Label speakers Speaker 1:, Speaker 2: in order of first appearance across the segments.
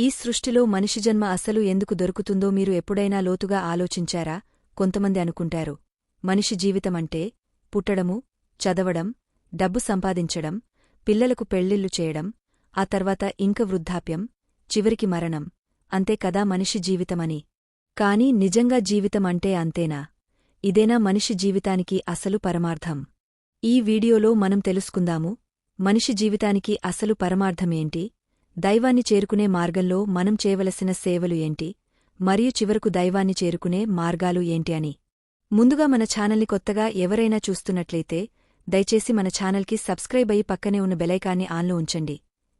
Speaker 1: ఈ సృష్టిలో మనిషి జన్మ అసలు ఎందుకు దొరుకుతుందో మీరు ఎప్పుడైనా లోతుగా ఆలోచించారా? కొంతమంది అనుకుంటారు. మనిషి జీవితమంటే పుట్టడము చదవడం డబ్బు సంపాదించడం పిల్లలకు పెళ్ళిళ్ళు చేయడం ఆ తర్వాత ఇంక వృద్ధాప్యం చివరికి మరణం. అంతే కదా మనిషి జీవితమని. కాని నిజంగా జీవితం అంటే అంతేనా? ఇదేనా మనిషి జీవితానికి అసలు పరమార్థం? ఈ వీడియోలో మనం తెలుసుకుందాము మనిషి జీవితానికి అసలు పరమార్థమేంటి దైవాన్ని చేరుకునే మార్గంలో మనం చేయవలసిన సేవలు ఏంటి? మరియు చివరకు దైవాన్ని చేరుకునే మార్గాలు ఏంటి అని. ముందుగా మన ఛానల్ని కొత్తగా ఎవరైనా చూస్తున్నట్లయితే దయచేసి మన ఛానల్కి సబ్స్క్రైబ్ అయి పక్కనే ఉన్న బెలైకాన్ని ఆన్లో ఉంచండి.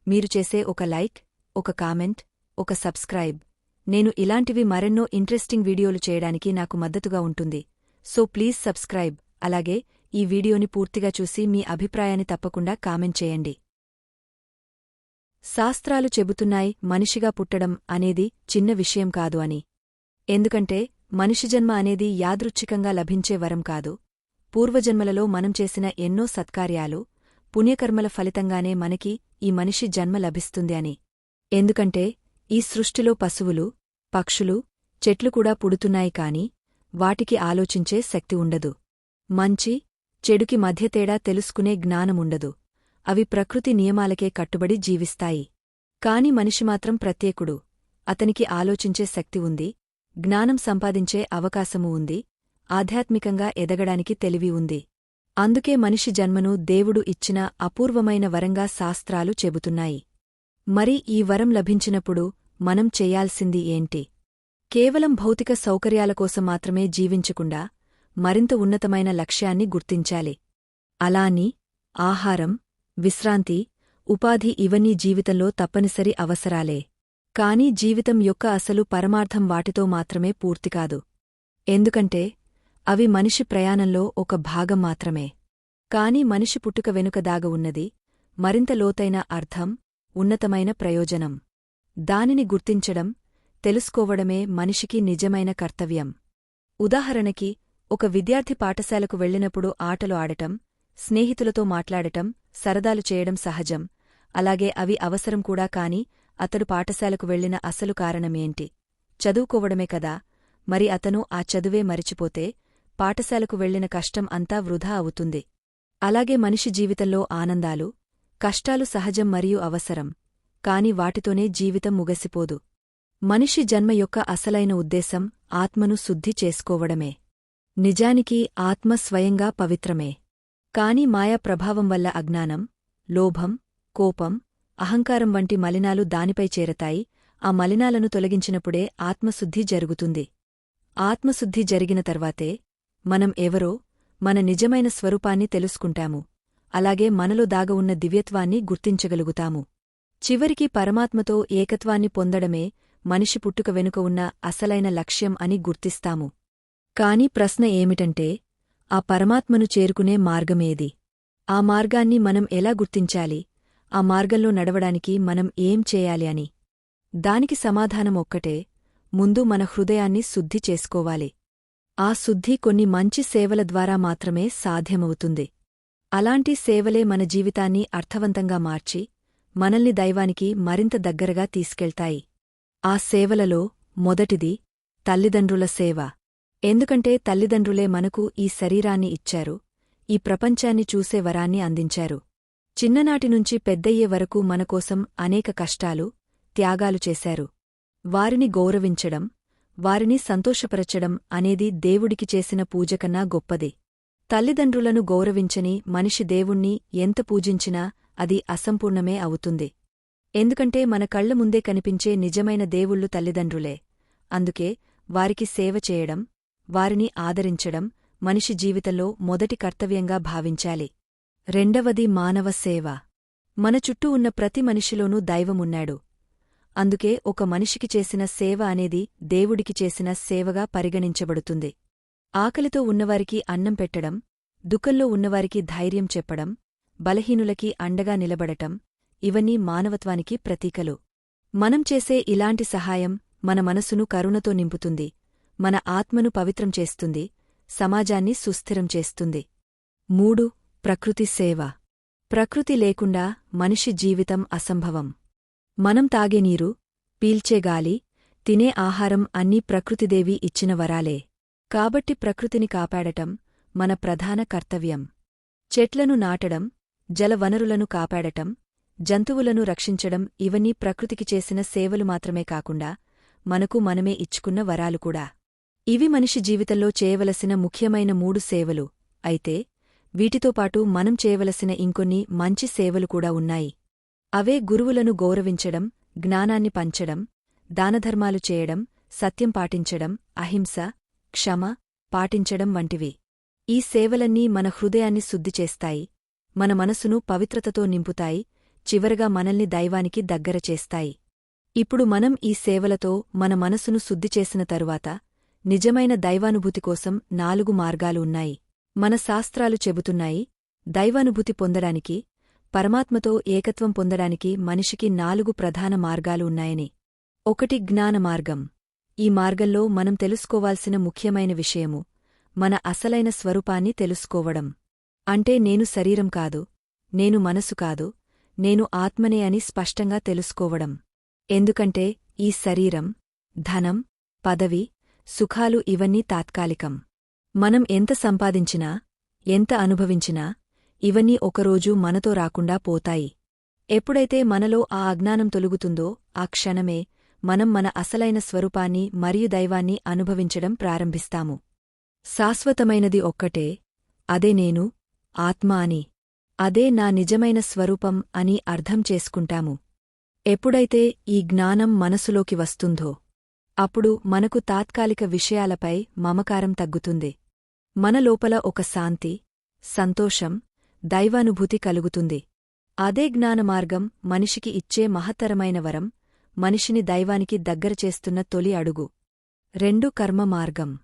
Speaker 1: మీరు చేసే ఒక లైక్ ఒక కామెంట్ ఒక సబ్స్క్రైబ్. నేను ఇలాంటివి మరెన్నో ఇంట్రెస్టింగ్ వీడియోలు చేయడానికి నాకు మద్దతుగా ఉంటుంది. So please subscribe. అలాగే ఈ వీడియోని పూర్తిగా చూసి మీ అభిప్రాయాన్ని తప్పకుండా కామెంట్ చేయండి. శాస్త్రాలు చెబుతున్నాయి మనిషిగా పుట్టడం అనేది చిన్న విషయం కాదు అని. ఎందుకంటే మనిషి జన్మ అనేది యాదృచ్ఛికంగా లభించే వరం కాదు. పూర్వజన్మలలో మనం చేసిన ఎన్నో సత్కార్యాలు పుణ్యకర్మల ఫలితంగానే మనకి ఈ మనిషి జన్మ లభిస్తుంది అని. ఎందుకంటే ఈ సృష్టిలో పశువులు పక్షులు చెట్లు కూడా పుడుతున్నాయి కాని వాటికి ఆలోచించే శక్తి ఉండదు. మంచి చెడుకి మధ్య తేడా తెలుసుకునే జ్ఞానముండదు. అవి ప్రకృతి నియమాలకే కట్టుబడి జీవిస్తాయి. కాని మనిషి మాత్రం ప్రత్యేకుడు. అతనికి ఆలోచించే శక్తి ఉంది జ్ఞానం సంపాదించే అవకాశము ఉంది ఆధ్యాత్మికంగా ఎదగడానికి తెలివి ఉంది. అందుకే మనిషి జన్మను దేవుడు ఇచ్చిన అపూర్వమైన వరంగా శాస్త్రాలు చెబుతున్నాయి. మరి ఈ వరం లభించినప్పుడు మనం చెయ్యాల్సింది ఏంటి? కేవలం భౌతిక సౌకర్యాల కోసం మాత్రమే జీవించకుండా మరింత ఉన్నతమైన లక్ష్యాన్ని గుర్తించాలి. అలాని ఆహారం విశ్రాంతి ఉపాధి ఇవన్నీ జీవితంలో తప్పనిసరి అవసరాలే. కాని జీవితం యొక్క అసలు పరమార్థం వాటితో మాత్రమే పూర్తికాదు ఎందుకంటే అవి మనిషి ప్రయాణంలో ఒక భాగం మాత్రమే. కాని మనిషి పుట్టుక వెనుక దాగ ఉన్నది మరింత లోతైన అర్థం ఉన్నతమైన ప్రయోజనం. దానిని గుర్తించడం తెలుసుకోవడమే మనిషికి నిజమైన కర్తవ్యం. ఉదాహరణకి ఒక విద్యార్థి పాఠశాలకు వెళ్ళినప్పుడు ఆటలు ఆడటం స్నేహితులతో మాట్లాడటం సరదాలు చేయడం సహజం. అలాగే అవి అవసరం కూడా కాని అతడు పాఠశాలకు వెళ్ళిన అసలు కారణమేంటి? చదువుకోవడమే కదా. మరి అతను ఆ చదువే మరిచిపోతే పాఠశాలకు వెళ్ళిన కష్టం అంతా వృధా అవుతుంది. అలాగే మనిషి జీవితంలో ఆనందాలు కష్టాలు సహజం మరియు అవసరం. కాని వాటితోనే జీవితం ముగసిపోదు. మనిషి జన్మ యొక్క అసలైన ఉద్దేశం ఆత్మను శుద్ధి చేసుకోవడమే. నిజానికి ఆత్మ స్వయంగా పవిత్రమే. కాని మాయా ప్రభావం వల్ల అజ్ఞానం లోభం కోపం అహంకారం వంటి మలినాలు దానిపై చేరతాయి. ఆ మలినాలను తొలగించినప్పుడే ఆత్మశుద్ధి జరుగుతుంది. ఆత్మశుద్ధి జరిగిన తర్వాతే మనం ఎవరో మన నిజమైన స్వరూపాన్ని తెలుసుకుంటాము. అలాగే మనలో దాగవున్న దివ్యత్వాన్ని గుర్తించగలుగుతాము. చివరికి పరమాత్మతో ఏకత్వాన్ని పొందడమే మనిషి పుట్టుక వెనుక ఉన్న అసలైన లక్ష్యం అని గుర్తిస్తాము. కాని ప్రశ్న ఏమిటంటే ఆ పరమాత్మను చేరుకునే మార్గమేది? ఆ మార్గాన్ని మనం ఎలా గుర్తించాలి? ఆ మార్గంలో నడవడానికి మనం ఏం చేయాలి అని. దానికి సమాధానం ఒక్కటే ముందు మన హృదయాన్ని శుద్ధి చేసుకోవాలి. ఆ శుద్ధి కొన్ని మంచి సేవల ద్వారా మాత్రమే సాధ్యమవుతుంది. అలాంటి సేవలే మన జీవితాన్ని అర్థవంతంగా మార్చి మనల్ని దైవానికి మరింత దగ్గరగా తీసుకెళ్తాయి. ఆ సేవలలో మొదటిది తల్లిదండ్రుల సేవ. ఎందుకంటే తల్లిదండ్రులే మనకు ఈ శరీరాన్ని ఇచ్చారు ఈ ప్రపంచాన్ని చూసే వరాన్ని అందించారు. చిన్ననాటినుంచి పెద్దయ్యే వరకు మనకోసం అనేక కష్టాలు త్యాగాలు చేశారు. వారిని గౌరవించడం వారిని సంతోషపరచడం అనేది దేవుడికి చేసిన పూజకన్నా గొప్పది. తల్లిదండ్రులను గౌరవించని మనిషి దేవుణ్ణి ఎంత పూజించినా అది అసంపూర్ణమే అవుతుంది. ఎందుకంటే మన కళ్ళ ముందే కనిపించే నిజమైన దేవుళ్ళు తల్లిదండ్రులే. అందుకే వారికి సేవ చేయడం వారిని ఆదరించడం మనిషి జీవితంలో మొదటి కర్తవ్యంగా భావించాలి. రెండవది మానవ సేవ. మన చుట్టూ ఉన్న ప్రతి మనిషిలోనూ దైవమున్నాడు. అందుకే ఒక మనిషికి చేసిన సేవ అనేది దేవుడికి చేసిన సేవగా పరిగణించబడుతుంది. ఆకలితో ఉన్నవారికి అన్నం పెట్టడం దుఃఖంలో ఉన్నవారికి ధైర్యం చెప్పడం బలహీనులకి అండగా నిలబడటం ఇవన్నీ మానవత్వానికి ప్రతీకలు. మనం చేసే ఇలాంటి సహాయం మన మనసును కరుణతో నింపుతుంది. మన ఆత్మను పవిత్రం చేస్తుంది సమాజాన్ని సుస్థిరం చేస్తుంది. మూడు ప్రకృతి సేవ. ప్రకృతి లేకుండా మనిషి జీవితం అసంభవం. మనం తాగే నీరు పీల్చే గాలి తినే ఆహారం అన్నీ ప్రకృతిదేవి ఇచ్చిన వరాలే. కాబట్టి ప్రకృతిని కాపాడటం మన ప్రధాన కర్తవ్యం. చెట్లను నాటడం జలవనరులను కాపాడటం జంతువులను రక్షించడం ఇవన్నీ ప్రకృతికి చేసిన సేవలు మాత్రమే కాకుండా మనకు మనమే ఇచ్చుకున్న వరాలు కూడా. ఇవి మనిషి జీవితంలో చేయవలసిన ముఖ్యమైన మూడు సేవలు. అయితే వీటితో పాటు మనం చేయవలసిన ఇంకొన్ని మంచి సేవలు కూడా ఉన్నాయి. అవే గురువులను గౌరవించడం జ్ఞానాన్ని పంచడం దానధర్మాలు చేయడం సత్యం పాటించడం అహింస క్షమ పాటించడం వంటివి. ఈ సేవలన్నీ మన హృదయాన్ని శుద్ధి చేస్తాయి మన మనసును పవిత్రతతో నింపుతాయి చివరగా మనల్ని దైవానికి దగ్గర చేస్తాయి. ఇప్పుడు మనం ఈ సేవలతో మన మనసును శుద్ధి చేసిన తరువాత నిజమైన దైవానుభూతి కోసం నాలుగు మార్గాలు ఉన్నాయి. మన శాస్త్రాలు చెబుతున్నాయి దైవానుభూతి పొందడానికి పరమాత్మతో ఏకత్వం పొందడానికి మనిషికి నాలుగు ప్రధాన మార్గాలు ఉన్నాయని. ఒకటి జ్ఞాన మార్గం. ఈ మార్గంలో మనం తెలుసుకోవాల్సిన ముఖ్యమైన విషయము మన అసలైన స్వరూపాన్ని తెలుసుకోవడం. అంటే నేను శరీరం కాదు నేను మనసు కాదు నేను ఆత్మనే అని స్పష్టంగా తెలుసుకోవడం. ఎందుకంటే ఈ శరీరం ధనం పదవి సుఖాలు ఇవన్నీ తాత్కాలికం. మనం ఎంత సంపాదించినా ఎంత అనుభవించినా ఇవన్నీ ఒకరోజు మనతో రాకుండా పోతాయి. ఎప్పుడైతే మనలో ఆ అజ్ఞానం తొలుగుతుందో ఆ క్షణమే మనం మన అసలైన స్వరూపాన్ని మరియు దైవాన్ని అనుభవించడం ప్రారంభిస్తాము. శాశ్వతమైనది ఒక్కటే అదే నేను ఆత్మ అని. అదే నా నిజమైన స్వరూపం అని అర్థం చేసుకుంటాము. ఎప్పుడైతే ఈ జ్ఞానం మనసులోకి వస్తుందో అప్పుడు మనకు తాత్కాలిక విషయాలపై మమకారం తగ్గుతుంది. మన లోపల ఒక శాంతి సంతోషం దైవానుభూతి కలుగుతుంది. అదే జ్ఞానమార్గం మనిషికి ఇచ్చే మహత్తరమైన వరం మనిషిని దైవానికి దగ్గర చేస్తున్న తొలి అడుగు. రెండు కర్మ మార్గం.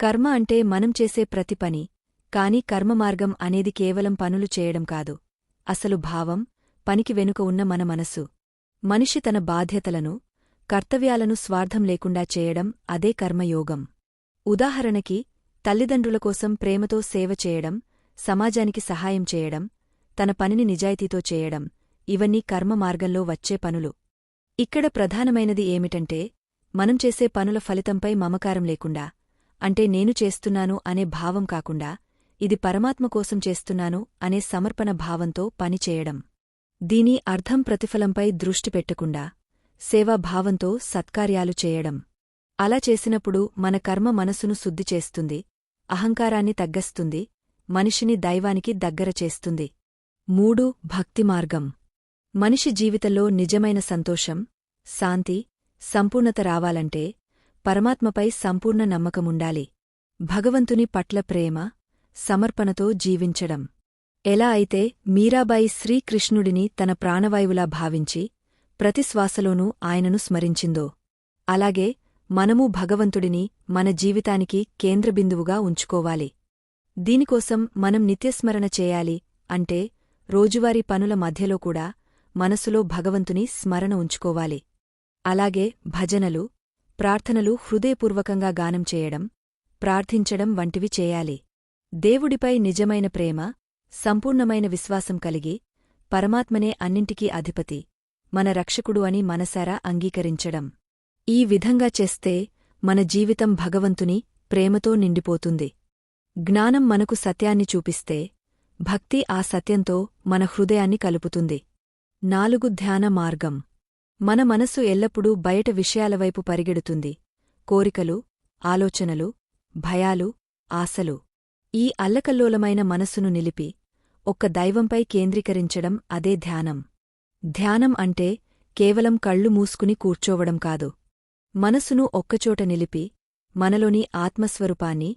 Speaker 1: కర్మ అంటే మనం చేసే ప్రతి పని కాని కర్మమార్గం అనేది కేవలం పనులు చేయడం కాదు. అసలు భావం పనికి వెనుక ఉన్న మన మనసు. మనిషి తన బాధ్యతలను కర్తవ్యాలను స్వార్థం లేకుండా చేయడం అదే కర్మయోగం. ఉదాహరణకి తల్లిదండ్రుల కోసం ప్రేమతో సేవ చేయడం సమాజానికి సహాయం చేయడం తన పనిని నిజాయితీతో చేయడం ఇవన్నీ కర్మ మార్గంలో వచ్చే పనులు. ఇక్కడ ప్రధానమైనది ఏమిటంటే మనం చేసే పనుల ఫలితంపై మమకారం లేకుండా అంటే నేను చేస్తున్నాను అనే భావం కాకుండా ఇది పరమాత్మ కోసం చేస్తున్నాను అనే సమర్పణ భావంతో పనిచేయడం దీని అర్థం ప్రతిఫలంపై దృష్టి పెట్టకుండా సేవాభావంతో సత్కార్యాలు చేయడం. అలా చేసినప్పుడు మన కర్మ మనసును శుద్ధి చేస్తుంది అహంకారాన్ని తగ్గస్తుంది మనిషిని దైవానికి దగ్గర చేస్తుంది. మూడు భక్తి మార్గం. మనిషి జీవితంలో నిజమైన సంతోషం శాంతి సంపూర్ణత రావాలంటే పరమాత్మపై సంపూర్ణ నమ్మకముండాలి. భగవంతుని పట్ల ప్రేమ సమర్పణతో జీవించడం. ఎలా అయితే మీరాబాయి శ్రీకృష్ణుడిని తన ప్రాణవాయువులా భావించి ప్రతి శ్వాసలోనూ ఆయనను స్మరించిందో. అలాగే మనమూ భగవంతుడిని మన జీవితానికి కేంద్రబిందువుగా ఉంచుకోవాలి. దీనికోసం మనం నిత్యస్మరణ చేయాలి అంటే రోజువారీ పనుల మధ్యలో కూడా మనసులో భగవంతుని స్మరణ ఉంచుకోవాలి. అలాగే భజనలు ప్రార్థనలు హృదయపూర్వకంగా గానం చేయడం ప్రార్థించడం వంటివి చేయాలి. దేవుడిపై నిజమైన ప్రేమ సంపూర్ణమైన విశ్వాసం కలిగి పరమాత్మనే అన్నింటికీ అధిపతి. మన రక్షకుడు అని మనసారా అంగీకరించడం. ఈ విధంగా చేస్తే మన జీవితం భగవంతుని ప్రేమతో నిండిపోతుంది. జ్ఞానం మనకు సత్యాన్ని చూపిస్తే భక్తి ఆ సత్యంతో మన హృదయాన్ని కలుపుతుంది. నాలుగు ధ్యాన మార్గం. మన మనసు ఎల్లప్పుడూ బయట విషయాలవైపు పరిగెడుతుంది. కోరికలు ఆలోచనలు భయాలు ఆశలు. ఈ అల్లకల్లోలమైన మనస్సును నిలిపి ఒక్క దైవంపై కేంద్రీకరించడం అదే ధ్యానం. ధ్యానం అంటే కేవలం కళ్ళు మూసుకుని కూర్చోవడం కాదు. మనసును ఒక్కచోట నిలిపి మనలోని ఆత్మస్వరూపాన్ని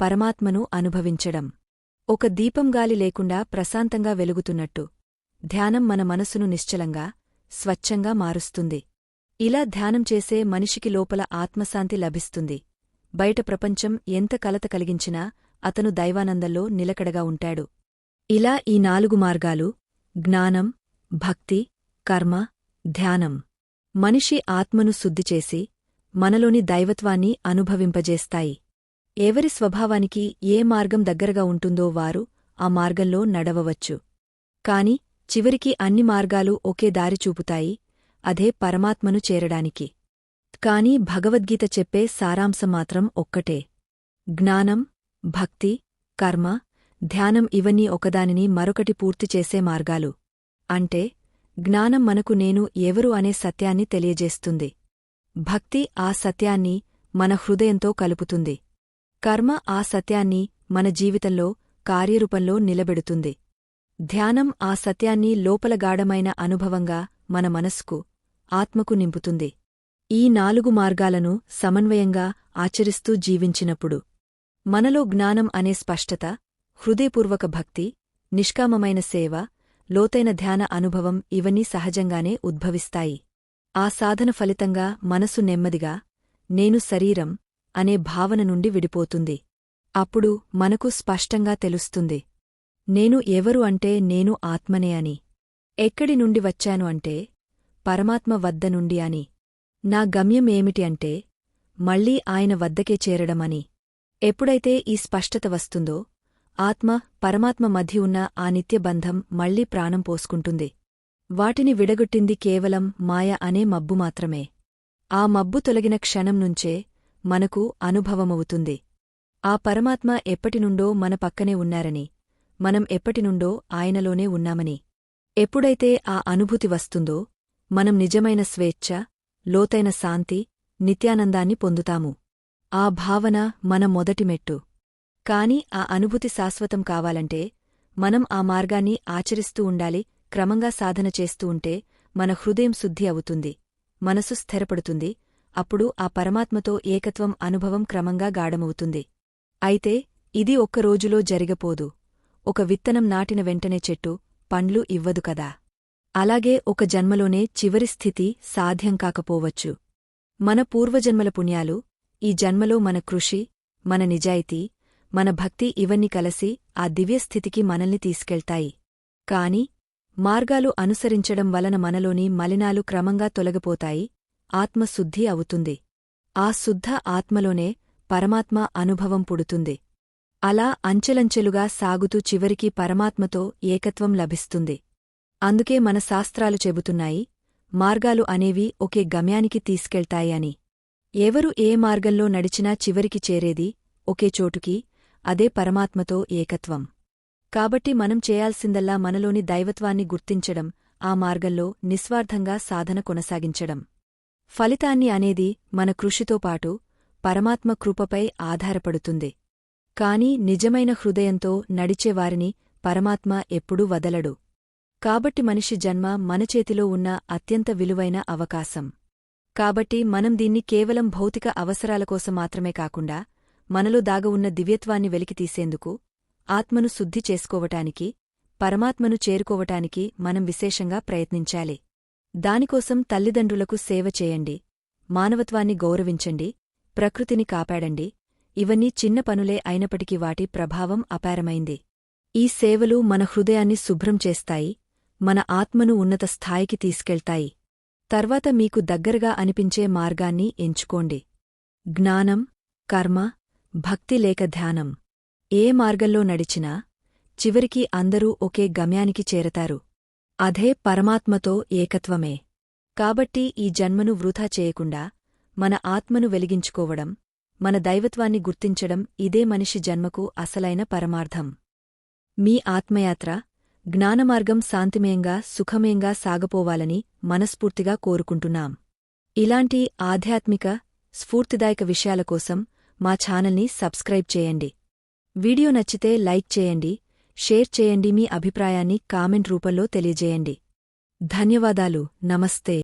Speaker 1: పరమాత్మను అనుభవించడం. ఒక దీపంగాలి లేకుండా ప్రశాంతంగా వెలుగుతున్నట్టు ధ్యానం మన మనసును నిశ్చలంగా స్వచ్ఛంగా మారుస్తుంది. ఇలా ధ్యానం చేసే మనిషికి లోపల ఆత్మశాంతి లభిస్తుంది. బయట ప్రపంచం ఎంత కలత కలిగించినా అతను దైవానందంలో నిలకడగా ఉంటాడు. ఇలా ఈ నాలుగు మార్గాలు జ్ఞానం భక్తి కర్మ ధ్యానం. మనిషి ఆత్మను శుద్ధిచేసి మనలోని దైవత్వాన్ని అనుభవింపజేస్తాయి. ఎవరి స్వభావానికి ఏ మార్గం దగ్గరగా ఉంటుందో వారు ఆ మార్గంలో నడవవచ్చు. కాని చివరికి అన్ని మార్గాలు ఒకే దారి చూపుతాయి అదే పరమాత్మను చేరడానికి. కాని భగవద్గీత చెప్పే సారాంశం మాత్రం ఒక్కటే. జ్ఞానం భక్తి కర్మ ధ్యానం ఇవన్నీ ఒకదానిని మరొకటి పూర్తి చేసే మార్గాలు. అంటే జ్ఞానం మనకు నేను ఎవరు అనే సత్యాన్ని తెలియజేస్తుంది. భక్తి ఆ సత్యాన్ని మన హృదయంతో కలుపుతుంది. కర్మ ఆ సత్యాన్ని మన జీవితంలో కార్యరూపంలో నిలబెడుతుంది. ధ్యానం ఆ సత్యాన్ని లోపలగాఢమైన అనుభవంగా మన మనస్కు ఆత్మకు నింపుతుంది. ఈ నాలుగు మార్గాలను సమన్వయంగా ఆచరిస్తూ జీవించినప్పుడు మనలో జ్ఞానం అనే స్పష్టత హృదయపూర్వక భక్తి నిష్కామమైన సేవ లోతైన ధ్యాన అనుభవం ఇవన్నీ సహజంగానే ఉద్భవిస్తాయి. ఆ సాధన ఫలితంగా మనసు నెమ్మదిగా నేను శరీరం అనే భావన నుండి విడిపోతుంది. అప్పుడు మనకు స్పష్టంగా తెలుస్తుంది. నేను ఎవరు అంటే నేను ఆత్మనే అని. ఎక్కడి నుండి వచ్చాను అంటే పరమాత్మ వద్ద నుండి అని. నా గమ్యం ఏమిటి అంటే మళ్ళీ ఆయన వద్దకే చేరడమని. ఎప్పుడైతే ఈ స్పష్టత వస్తుందో ఆత్మ పరమాత్మ మధ్య ఉన్న ఆ నిత్యబంధం మళ్ళీ ప్రాణం పోసుకుంటుంది. వాటిని విడగొట్టింది కేవలం మాయ అనే మబ్బు మాత్రమే. ఆ మబ్బు తొలగిన క్షణం నుంచే మనకు అనుభవమవుతుంది. ఆ పరమాత్మ ఎప్పటినుండో మన పక్కనే ఉన్నారని మనం ఎప్పటినుండో ఆయనలోనే ఉన్నామని. ఎప్పుడైతే ఆ అనుభూతి వస్తుందో మనం నిజమైన స్వేచ్ఛ లోతైన శాంతి నిత్యానందాన్ని పొందుతాము. ఆ భావన మన మొదటి మెట్టు. కాని ఆ అనుభూతి శాశ్వతం కావాలంటే మనం ఆ మార్గాన్ని ఆచరిస్తూ ఉండాలి క్రమంగా సాధన చేస్తూ ఉంటే మన హృదయం శుద్ధి అవుతుంది మనసు స్థిరపడుతుంది అప్పుడు ఆ పరమాత్మతో ఏకత్వం అనుభవం క్రమంగా గాఢమవుతుంది. అయితే ఇది ఒక్క రోజులో జరిగపోదు. ఒక విత్తనం నాటిన వెంటనే చెట్టు పండ్లు ఇవ్వదు కదా. అలాగే ఒక జన్మలోనే చివరి స్థితి సాధ్యం కాకపోవచ్చు. మన పూర్వజన్మల పుణ్యాలు ఈ జన్మలో మన కృషి మన నిజాయితీ మన భక్తి ఇవన్నీ కలసి ఆ దివ్యస్థితికి మనల్ని తీసుకెళ్తాయి. కాని మార్గాలు అనుసరించడం వలన మనలోని మలినాలు క్రమంగా తొలగిపోతాయి ఆత్మశుద్ధి అవుతుంది. ఆ శుద్ధ ఆత్మలోనే పరమాత్మ అనుభవం పుడుతుంది. అలా అంచెలంచెలుగా సాగుతూ చివరికి పరమాత్మతో ఏకత్వం లభిస్తుంది. అందుకే మన శాస్త్రాలు చెబుతున్నాయి మార్గాలు అనేవి ఒకే గమ్యానికి తీసుకెళ్తాయని. ఎవరు ఏ మార్గంలో నడిచినా చివరికి చేరేది ఒకే చోటుకి అదే పరమాత్మతో ఏకత్వం. కాబట్టి మనం చేయాల్సిందల్లా మనలోని దైవత్వాన్ని గుర్తించడం ఆ మార్గంలో నిస్వార్థంగా సాధన కొనసాగించడం. ఫలితాన్ని అనేది మన కృషితో పాటు పరమాత్మ కృపపై ఆధారపడుతుంది. కాని నిజమైన హృదయంతో నడిచేవారిని పరమాత్మ ఎప్పుడూ వదలడు. కాబట్టి మనిషి జన్మ మన చేతిలో ఉన్న అత్యంత విలువైన అవకాశం. కాబట్టి మనం దీన్ని కేవలం భౌతిక అవసరాల కోసం మాత్రమే కాకుండా మనలో దాగ ఉన్న దివ్యత్వాన్ని వెలికితీసేందుకు ఆత్మను శుద్ధి చేసుకోవటానికి పరమాత్మను చేరుకోవటానికి మనం విశేషంగా ప్రయత్నించాలి. దానికోసం తల్లిదండ్రులకు సేవ చేయండి. మానవత్వాన్ని గౌరవించండి. ప్రకృతిని కాపాడండి. ఇవన్నీ చిన్న పనులే అయినప్పటికీ వాటి ప్రభావం అపారమైంది. ఈ సేవలు మన హృదయాన్ని శుభ్రం చేస్తాయి. మన ఆత్మను ఉన్నత స్థాయికి తీసుకెళ్తాయి. తర్వాత మీకు దగ్గరగా అనిపించే మార్గాన్ని ఎంచుకోండి. జ్ఞానం కర్మ భక్తి లేక ధ్యానం. ఏ మార్గంలో నడిచినా చివరికి అందరూ ఒకే గమ్యానికి చేరతారు. అదే పరమాత్మతో ఏకత్వమే. కాబట్టి ఈ జన్మను వృధా చేయకుండా మన ఆత్మను వెలిగించుకోవడం మన దైవత్వాన్ని గుర్తించడం ఇదే మనిషి జన్మకు అసలైన పరమార్థం. మీ ఆత్మయాత్ర జ్ఞానమార్గం శాంతిమయంగా సుఖమయంగా సాగపోవాలని మనస్ఫూర్తిగా కోరుకుంటున్నాం. ఇలాంటి ఆధ్యాత్మిక స్ఫూర్తిదాయక విషయాల కోసం మా ఛానల్ని సబ్స్క్రైబ్ చేయండి. వీడియో నచ్చితే లైక్ చేయండి షేర్ చేయండి మీ అభిప్రాయాన్ని కామెంట్ రూపంలో తెలియజేయండి. ధన్యవాదాలు నమస్తే.